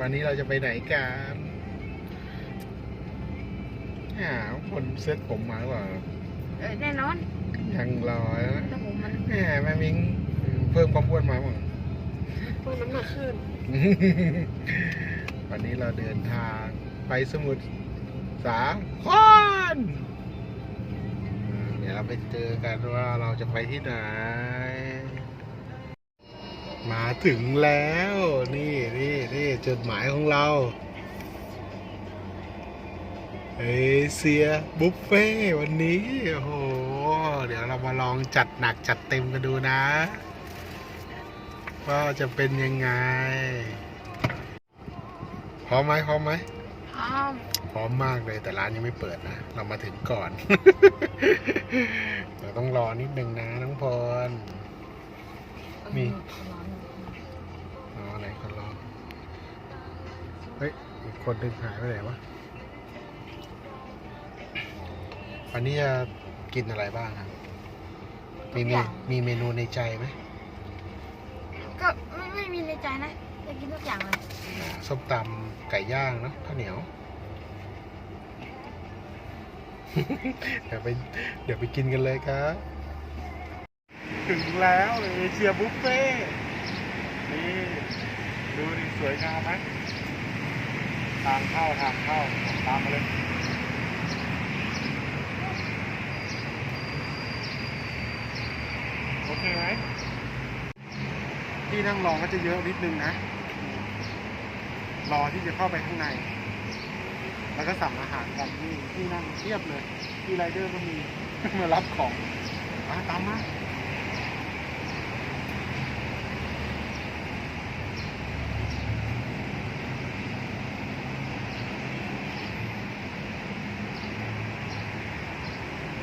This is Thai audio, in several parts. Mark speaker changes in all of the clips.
Speaker 1: วันนี้เราจะไปไหนกันอ้าวคนเซ็ตผมมาหรือเปล่า
Speaker 2: เออแน่นอน
Speaker 1: ยังรอนะ
Speaker 2: แต่ผมมัน
Speaker 1: แหมแม่มิงเพิ่มความอ้วนมาบ้าง
Speaker 2: เพิ่มน้ำหนักขึ้น
Speaker 1: วันนี้เราเดินทางไปสมุทรสาครเดี๋ยวเราไปเจอกันว่าเราจะไปที่ไหน มาถึงแล้ว นี่นี่นี่จุดหมายของเราเอเชียบุฟเฟ่ต์วันนี้โอ้โห เดี๋ยวเรามาลองจัดหนักจัดเต็มกันดูนะว่าจะเป็นยังไง พร้อมไหมพร้อมไหม
Speaker 2: พร้อม
Speaker 1: พร้อมมากเลยแต่ร้านยังไม่เปิดนะ เรามาถึงก่อน เราต้องรอนิดนึงนะน้องพรมี เฮ้ยอีกคนหนึงหายไปไหนวะวันนี้จะกินอะไรบ้างครับมีเมมีเมนูในใจไหม
Speaker 2: ก็ไม่ไม่มีในใจนะจะกินทุกอย่างเลย
Speaker 1: ส้มตำไก่ย่างเนอะข้าวเหนียว เดี๋ยวไปเดี๋ยวไปกินกันเลยครับ ถึงแล้วเอเชียบุฟเฟ่ต์นี่ดูดิสวยงามไหม ทางเข้าทางเข้าตามมาเลยโอเคไหมที่นั่งรอก็จะเยอะนิดนึงนะ รอที่จะเข้าไปข้างใน แล้วก็สั่งอาหารกันนี่ที่นั่งเทียบเลย ที่ไรเดอร์ก็มีมารับของมาตามมา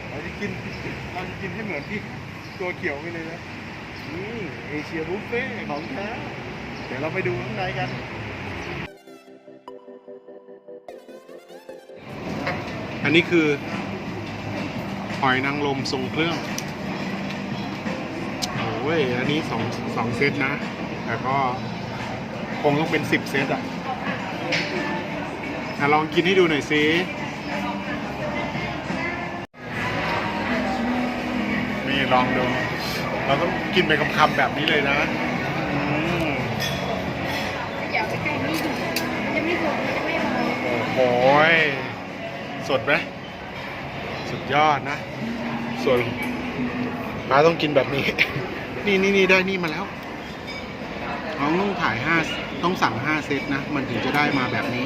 Speaker 1: เราจะ กินเราจะกินให้เหมือนที่ตัวเขียวไปเลยนะนี่เอเชียบุฟเฟ่ของแท้เดี๋ยวเราไปดูข้างในกัน อันนี้คือ หอยนางรมทรงเครื่องโอ้ยอันนี้สองสองเซตนะ แต่ก็คงต้องเป็นสิบเซตอะอะลองกินให้ดูหน่อยสิ นี่ลองดู เราต้องกินไปคำๆแบบนี้เลยนะอืม
Speaker 2: อย่าไปใกล้นี่จะไม่ถูกจะไม่อร่อย
Speaker 1: โอ้โหยสดไหมสุดยอดนะ ส่วนป้าต้องกินแบบนี้ นี่นี่นี่ได้นี่มาแล้วน้องต้องถ่ายห้าต้องสั่งห้าเซตนะ มันถึงจะได้มาแบบนี้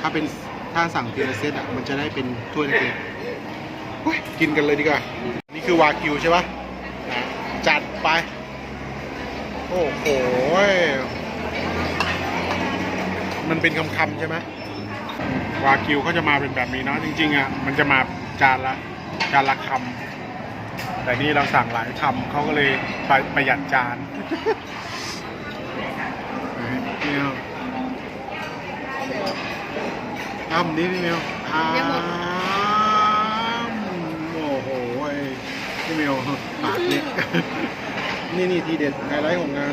Speaker 1: ถ้าเป็นถ้าสั่งทีละเซตอะ มันจะได้เป็นถ้วยเล็กๆเฮ้ยกินกันเลยดีกว่า คือวากิวใช่ปะนะจัดไป โอ้โห มันเป็นคำๆใช่ไหมวากิวเขาจะมาเป็นแบบนี้เนาะจริงๆอะมันจะมาจานละจานละคำแต่นี่เราสั่งหลายคำเขาก็เลยประประหยัดจานพี่เมลอ้ำนี่พี่เมลอ้ำโอ้โหย พี่เมลปากเล็ก นี่นี่ทีเด็ดไฮไลท์ของงาน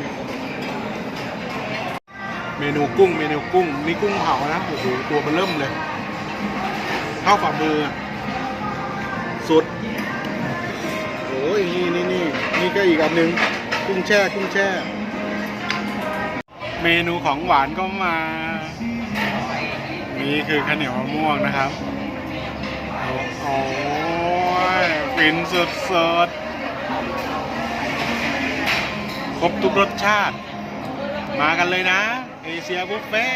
Speaker 1: เมนูกุ้งเมนูกุ้งมีกุ้งเผานะโอ้โหตัวมันเริ่มเลยเท่าฝ่ามือ สุดโอ้ยนี่นี่นี่นี่ก็อีกอันหนึ่งกุ้งแช่กุ้งแช่ เมนูของหวานก็มา นี่คือข้าวเหนียวมะม่วงนะครับโอ้ ฟินสุดครบทุกรสชาติ มากันเลยนะ เอเชียบุฟเฟ่